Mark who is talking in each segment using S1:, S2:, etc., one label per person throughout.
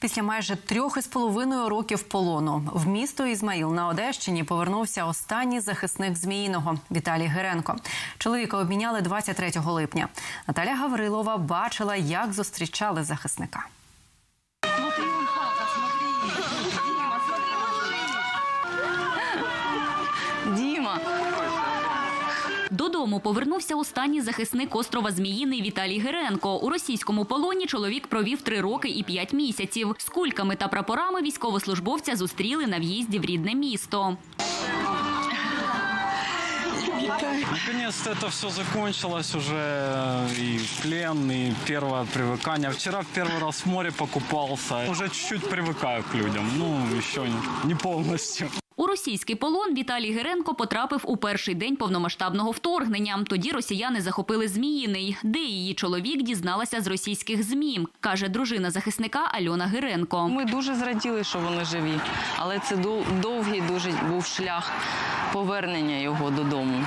S1: Після майже трьох із половиною років полону в місто Ізмаїл на Одещині повернувся останній захисник Зміїного Віталій Геренко. Чоловіка обміняли 23 липня. Наталя Гаврилова бачила, як зустрічали захисника.
S2: Діма.
S3: Додому повернувся останній захисник острова Зміїний Віталій Геренко. У російському полоні чоловік провів три роки і п'ять місяців. З кульками та прапорами військовослужбовця зустріли на в'їзді в рідне місто.
S4: Наконец-то это все закончилось уже, э, и плен, и первое привыкание. Вчера в первый раз в море покупался. Уже чуть-чуть привыкаю к людям, ну, еще не- не полностью.
S3: Російський полон Віталій Геренко потрапив у перший день повномасштабного вторгнення. Тоді росіяни захопили Зміїний, де її чоловік дізналася з російських змі, каже дружина захисника Альона Геренко.
S2: Ми дуже зраділи, що вони живі, але це дов- довгий дуже був шлях повернення його додому.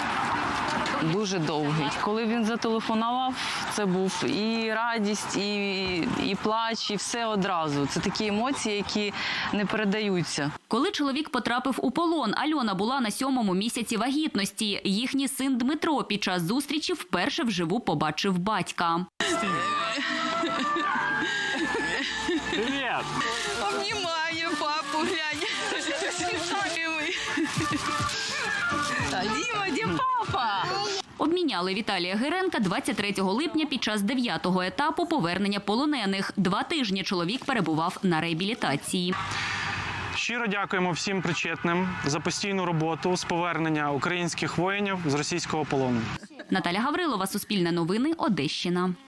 S2: Дуже довгий. Коли він зателефонував, це був і радість, і, і плач, і все одразу. Це такі емоції, які не передаються.
S3: Коли чоловік потрапив у полон, Альона була на сьомому місяці вагітності. Їхній син Дмитро під час зустрічі вперше вживу побачив батька.
S4: Привет!
S2: Обнімаю папу, глянь. Діма, де папа?
S3: Обміняли Віталія Геренка 23 липня під час дев'ятого етапу повернення полонених. Два тижні чоловік перебував на реабілітації.
S4: Щиро дякуємо всім причетним за постійну роботу з повернення українських воїнів з російського полону.
S3: Наталя Гаврилова, Суспільне новини, Одещина.